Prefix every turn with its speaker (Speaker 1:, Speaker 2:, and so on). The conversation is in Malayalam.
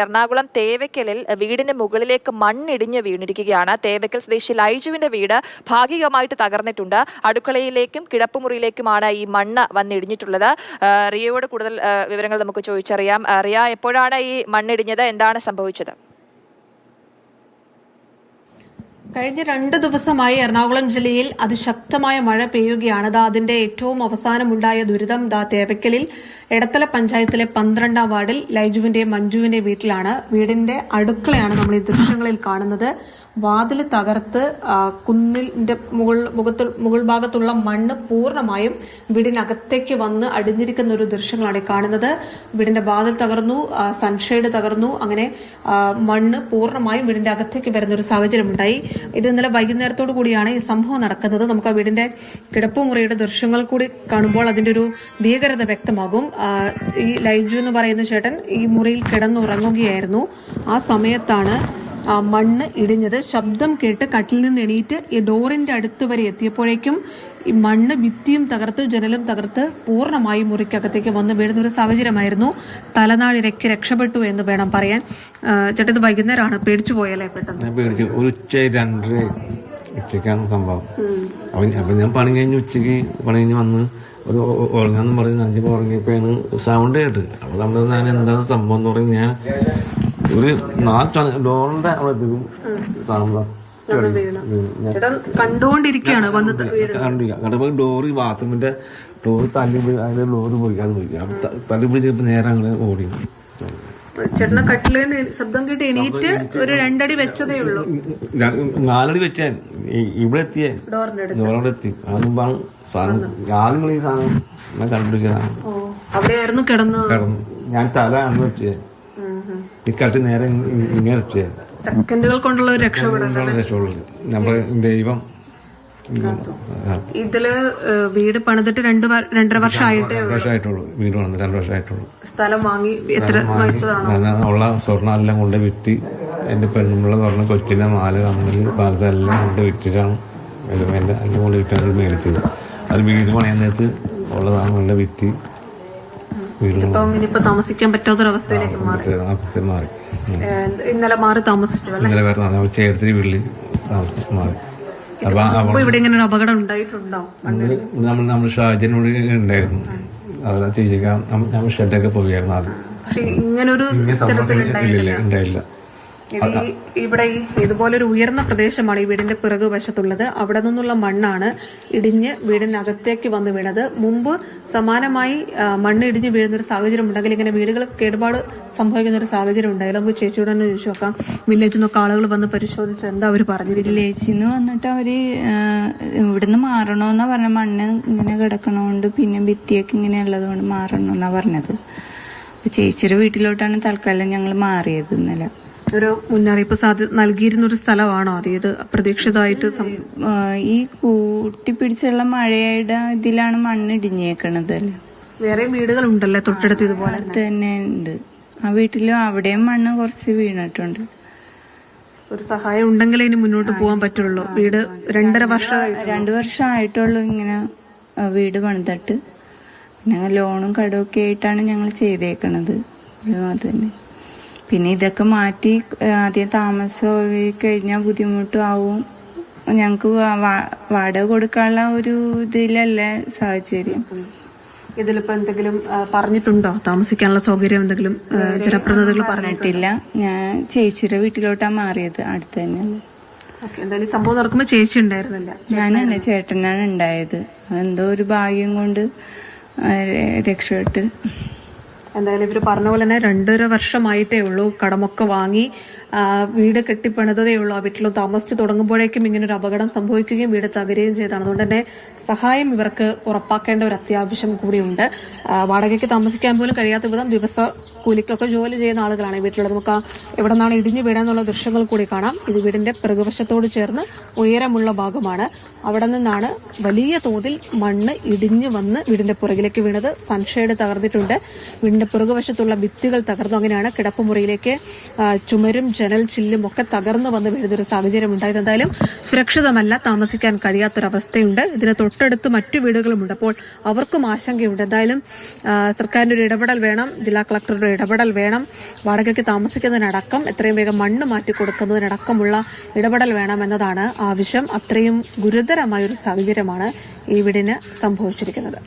Speaker 1: എറണാകുളം തേവയ്ക്കലിൽ വീടിന് മുകളിലേക്ക് മണ്ണിടിഞ്ഞ് വീണിരിക്കുകയാണ്. തേവയ്ക്കൽ സ്വദേശി ലൈജുവിന്റെ വീട് ഭാഗികമായിട്ട് തകർന്നിട്ടുണ്ട്. അടുക്കളയിലേക്കും കിടപ്പുമുറിയിലേക്കുമാണ് ഈ മണ്ണ് വന്നിടിഞ്ഞിട്ടുള്ളത്. റിയയോട് കൂടുതൽ വിവരങ്ങൾ നമുക്ക് ചോദിച്ചറിയാം. റിയ എപ്പോഴാണ് ഈ മണ്ണിടിഞ്ഞത്? എന്താണ് സംഭവിച്ചത്?
Speaker 2: കഴിഞ്ഞ രണ്ട് ദിവസമായി എറണാകുളം ജില്ലയിൽ അതിശക്തമായ മഴ പെയ്യുകയാണ്. ദാ അതിന്റെ ഏറ്റവും അവസാനമുണ്ടായ ദുരിതം ദാ തേവയ്ക്കലിൽ എടത്തല പഞ്ചായത്തിലെ പന്ത്രണ്ടാം വാർഡിൽ ലൈജുവിന്റെ മഞ്ജുവിന്റെ വീട്ടിലാണ്. വീടിന്റെ അടുക്കളയാണ് നമ്മൾ ഈ ദൃശ്യങ്ങളിൽ കാണുന്നത്. വാതിൽ തകർത്ത് കുന്നിന്റെ മുകൾ മുകൾ ഭാഗത്തുള്ള മണ്ണ് പൂർണമായും വീടിനകത്തേക്ക് വന്ന് അടിഞ്ഞിരിക്കുന്ന ഒരു ദൃശ്യങ്ങളാണ് കാണുന്നത്. വീടിന്റെ വാതിൽ തകർന്നു സൺഷെയ്ഡ് തകർന്നു. അങ്ങനെ മണ്ണ് പൂർണമായും വീടിന്റെ അകത്തേക്ക് വരുന്ന ഒരു സാഹചര്യം ഉണ്ടായി ഇത് ഇന്നലെ വൈകുന്നേരത്തോടു കൂടിയാണ് ഈ സംഭവം നടക്കുന്നത്. നമുക്ക് ആ വീടിന്റെ കിടപ്പുമുറിയുടെ ദൃശ്യങ്ങൾ കൂടി കാണുമ്പോൾ അതിന്റെ ഒരു ഭീകരത വ്യക്തമാകും. ഈ ലൈജു എന്ന് പറയുന്ന ചേട്ടൻ ഈ മുറിയിൽ കിടന്നുറങ്ങുകയായിരുന്നു. ആ സമയത്താണ് മണ്ണ് ഇടിഞ്ഞത്. ശബ്ദം കേട്ട് കട്ടിൽ നിന്ന് എണീറ്റ് ഈ ഡോറിന്റെ അടുത്ത് വരെ എത്തിയപ്പോഴേക്കും ഈ മണ്ണ് ഭിത്തിയും തകർത്ത് ജനലും തകർത്ത് പൂർണമായും മുറിക്കകത്തേക്ക് വന്ന് വീഴുന്ന ഒരു സാഹചര്യമായിരുന്നു. തലനാടിരയ്ക്ക് രക്ഷപ്പെട്ടു എന്ന് വേണം പറയാൻ. ചേട്ടത് ഇത് വൈകുന്നേരമാണ്. പേടിച്ചു പോയല്ലേ പെട്ടെന്ന്?
Speaker 3: പേടിച്ചു. ഒരു ഉച്ച രണ്ട് ഉച്ചയ്ക്കാണ് സംഭവം. അപ്പൊ ഞാൻ- അപ്പൊ ഞാൻ പണി കഴിഞ്ഞ് ഉച്ചയ്ക്ക് പണി കഴിഞ്ഞ് വന്ന് ഒരു ഉറങ്ങാന്ന് പറഞ്ഞ് നഞ്ചിപ്പോ ഉറങ്ങിയപ്പോഴാണ് സൗണ്ട് കേട്ട് അപ്പൊ നമ്മൾ ഞാൻ എന്താണ് സംഭവം എന്ന് പറഞ്ഞ് ഞാൻ ഒരു നാല് ഡോറിന്റെ അവിടെ എത്തിക്കും
Speaker 2: ചേട്ടൻ കണ്ടുകൊണ്ടിരിക്കുകയാണ് ഡോറി
Speaker 3: കണ്ടില്ല. കണ്ടപ്പോ ഡോറ് ബാത്റൂമിന്റെ ഡോറ് തല്ലി അതിന്റെ ഡോറ് പോയി. അത് പോയി. തല്ലി പിടിച്ചപ്പോ നേരെ അങ്ങനെ ഓടി.
Speaker 2: ചേട്ടനെ കട്ടിൽ ശബ്ദം കേട്ട് എണീറ്റ് ഒരു രണ്ടടി വെച്ചതേ ഉള്ളൂ.
Speaker 3: നാലടി വെച്ചേ ഇവിടെ എത്തിയേ.
Speaker 2: ഡോറിന്റെ
Speaker 3: എത്തി ആദ്യം പറഞ്ഞു സാധനം. ഈ സാധനം ഞാൻ കണ്ടുപിടിക്കുന്നതാണ്
Speaker 2: അവിടെയായിരുന്നു കിടന്നത്.
Speaker 3: കിടന്നു. ഞാൻ തല അന്ന് വെച്ചേ ഈ കട്ടി നേരെ ഇങ്ങ- ഇങ്ങ- ഇങ്ങനെ വെച്ചേ
Speaker 2: സെക്കൻഡുകൾ കൊണ്ടുള്ള ഒരു രക്ഷപ്പെടൽ
Speaker 3: നമ്മൾ ദൈവം
Speaker 2: ഇതിൽ വീട് പണിതിട്ട് രണ്ട് രണ്ടര വർഷമായിട്ടേ
Speaker 3: വർഷമായിട്ടുള്ളൂ വീട് പണിത് രണ്ട് വർഷമായിട്ടുള്ളൂ
Speaker 2: സ്ഥലം വാങ്ങി എത്ര
Speaker 3: ഉള്ള സ്വർണം എല്ലാം കൊണ്ട് വിറ്റ് എന്റെ പെണ്ണുമ്പിള്ള സ്വർണം കൊച്ചിന്റെ മാല കമ്മൽ പാലത്തെ എല്ലാം കൊണ്ട് വിറ്റിട്ടാണ് എല്ലാം കൊണ്ട് വിറ്റാണ് മേടിച്ചത്. അത് വീട് പണിയാൻ നേരത്ത് ഉള്ളതാണ് കൊണ്ട് വിറ്റ്
Speaker 2: ഇപ്പം ഇനിയിപ്പോ താമസിക്കാൻ പറ്റാത്തൊരവസ്ഥയിലേക്ക് മാറി. ഇന്നലെ മാറി താമസിച്ചു
Speaker 3: ഇന്നലെ ചേർത്തിരി വീട്ടിൽ മാറി. അപ്പൊ
Speaker 2: ഇവിടെ ഇങ്ങനെ ഒരു അപകടം ഉണ്ടായിട്ടുണ്ടോ?
Speaker 3: നമ്മൾ നമ്മൾ ഷാജനോട് ഉണ്ടായിരുന്നു. അവരെ നമ്മൾ ഷെഡൊക്കെ പോവുകയായിരുന്നു അത്
Speaker 2: പക്ഷെ ഇങ്ങനൊരു
Speaker 3: ഇങ്ങനെ സംഭവം ഇല്ലില്ല ഉണ്ടായില്ല
Speaker 2: ഇത് ഇവിടെ ഈ ഇതുപോലൊരു ഉയർന്ന പ്രദേശമാണ് ഈ വീടിന്റെ പിറകു വശത്തുള്ളത്. അവിടെ നിന്നുള്ള മണ്ണാണ് ഇടിഞ്ഞ് വീടിനകത്തേക്ക് വന്ന് വീണത്. മുമ്പ് സമാനമായി മണ്ണ് ഇടിഞ്ഞ് വീഴുന്ന ഒരു സാഹചര്യം ഉണ്ടെങ്കിൽ ഇങ്ങനെ വീടുകൾ കേടുപാട് സംഭവിക്കുന്ന ഒരു സാഹചര്യം ഉണ്ടായില്ല. നമുക്ക് ചേച്ചിയോട് തന്നെ ചോദിച്ചു നോക്കാം. വില്ലേജിൽ നിന്നൊക്കെ ആളുകൾ വന്ന് പരിശോധിച്ച് എന്താ അവർ പറഞ്ഞു
Speaker 4: വില്ലേജിന്ന് വന്നിട്ട് അവർ ഇവിടുന്ന് മാറണോന്നാ പറഞ്ഞ. മണ്ണ് ഇങ്ങനെ കിടക്കണോണ്ട് പിന്നെ ഭിത്തിയൊക്കെ ഇങ്ങനെ ഉള്ളതുകൊണ്ട് മാറണമെന്നാ പറഞ്ഞത്. ചേച്ചിയുടെ വീട്ടിലോട്ടാണ് തൽക്കാലം ഞങ്ങൾ മാറിയത് ഇന്നലെ.
Speaker 2: ഒരു മുന്നറിയിപ്പ് സാധ്യത നൽകിയിരുന്ന ഒരു സ്ഥലമാണോ അത്. ഇത് അപ്രതീക്ഷിതമായിട്ട്
Speaker 4: ഈ കൂട്ടിപ്പിടിച്ചുള്ള മഴയുടെ ഇതിലാണ് മണ്ണ് ഇടിഞ്ഞേക്കണത് അല്ലേ?
Speaker 2: വേറെ വീടുകൾ ഉണ്ടല്ലേ തൊട്ടടുത്ത് ഇതുപോലെ?
Speaker 4: തന്നെ ഉണ്ട്. ആ വീട്ടിലും അവിടെയും മണ്ണ് കുറച്ച് വീണിട്ടുണ്ട്.
Speaker 2: ഒരു സഹായം ഉണ്ടെങ്കിലേ ഇനി മുന്നോട്ട് പോകാൻ പറ്റുള്ളൂ. വീട് രണ്ടര വർഷം
Speaker 4: രണ്ടു വർഷം ആയിട്ടുള്ളൂ ഇങ്ങനെ വീട് പണിതിട്ട്. പിന്നെ ലോണും കടമൊക്കെ ആയിട്ടാണ് ഞങ്ങൾ ചെയ്തേക്കണത്. അത് തന്നെ. പിന്നെ ഇതൊക്കെ മാറ്റി ആദ്യം താമസം കഴിഞ്ഞാൽ ബുദ്ധിമുട്ടും ആവും ഞങ്ങൾക്ക് വാടക കൊടുക്കാനുള്ള ഒരു ഇതിലല്ലേ സാഹചര്യം.
Speaker 2: ഇതിലിപ്പോ എന്തെങ്കിലും പറഞ്ഞിട്ടുണ്ടോ? താമസിക്കാനുള്ള സൗകര്യം എന്തെങ്കിലും ജനപ്രതിനിധികൾ
Speaker 4: പറഞ്ഞിട്ടില്ല. ഞാൻ ചേച്ചിയുടെ വീട്ടിലോട്ടാണ് മാറിയത് അടുത്ത് തന്നെ
Speaker 2: എന്തായാലും സംഭവം നടക്കുമ്പോൾ ചേച്ചി ഉണ്ടായിരുന്നില്ല.
Speaker 4: ഞാനല്ല ചേട്ടനാണ് ഉണ്ടായത്. എന്തോ ഒരു ഭാഗ്യം കൊണ്ട് രക്ഷപ്പെട്ട്.
Speaker 2: എന്തായാലും ഇവർ പറഞ്ഞ പോലെ തന്നെ രണ്ടര വർഷമായിട്ടേ ഉള്ളൂ കടമൊക്കെ വാങ്ങി. വീട് കെട്ടിപ്പണിതതേ ഉള്ളൂ. ആ വീട്ടിൽ താമസിച്ചു തുടങ്ങുമ്പോഴേക്കും ഇങ്ങനെ ഒരു അപകടം സംഭവിക്കുകയും വീട് തകരുകയും ചെയ്താണ് അതുകൊണ്ട് തന്നെ സഹായം ഇവർക്ക് ഉറപ്പാക്കേണ്ട ഒരു അത്യാവശ്യം കൂടിയുണ്ട്. വാടകയ്ക്ക് താമസിക്കാൻ പോലും കഴിയാത്ത വിധം ദിവസ കൂലിക്കൊക്കെ ജോലി ചെയ്യുന്ന ആളുകളാണ് വീട്ടിലുള്ളത്. നമുക്ക് എവിടെ നിന്നാണ് ഇടിഞ്ഞു വീഴാന്നുള്ള ദൃശ്യങ്ങൾ കൂടി കാണാം. ഇത് വീടിന്റെ പ്രകവശത്തോട് ചേർന്ന് ഉയരമുള്ള ഭാഗമാണ്. അവിടെ നിന്നാണ് വലിയ തോതിൽ മണ്ണ് ഇടിഞ്ഞു വന്ന് വീടിന്റെ പുറകിലേക്ക് വീണത്. സൺഷെയ്ഡ് തകർന്നിട്ടുണ്ട്. വീടിന്റെ പുറകുവശത്തുള്ള ഭിത്തികൾ തകർന്നു. അങ്ങനെയാണ് കിടപ്പുമുറിയിലേക്ക് ചുമരും ജനൽ ചില്ലും ഒക്കെ തകർന്നു വന്ന് വീഴുന്നൊരു സാഹചര്യം ഉണ്ടായത് എന്തായാലും സുരക്ഷിതമല്ല താമസിക്കാൻ കഴിയാത്തൊരവസ്ഥയുണ്ട്. ഇതിന് തൊട്ടടുത്ത് മറ്റു വീടുകളുമുണ്ട്. അപ്പോൾ അവർക്കും ആശങ്കയുണ്ട്. എന്തായാലും സർക്കാരിന്റെ ഒരു ഇടപെടൽ വേണം ജില്ലാ കളക്ടറുടെ ഇടപെടൽ വേണം. വാടകയ്ക്ക് താമസിക്കുന്നതിനടക്കം എത്രയും വേഗം മണ്ണ് മാറ്റി കൊടുക്കുന്നതിനടക്കമുള്ള ഇടപെടൽ വേണം എന്നതാണ് ആവശ്യം. അത്രയും ഗുരുതരമായ ഒരു സാഹചര്യമാണ് ഈ വീടിന് സംഭവിച്ചിരിക്കുന്നത്.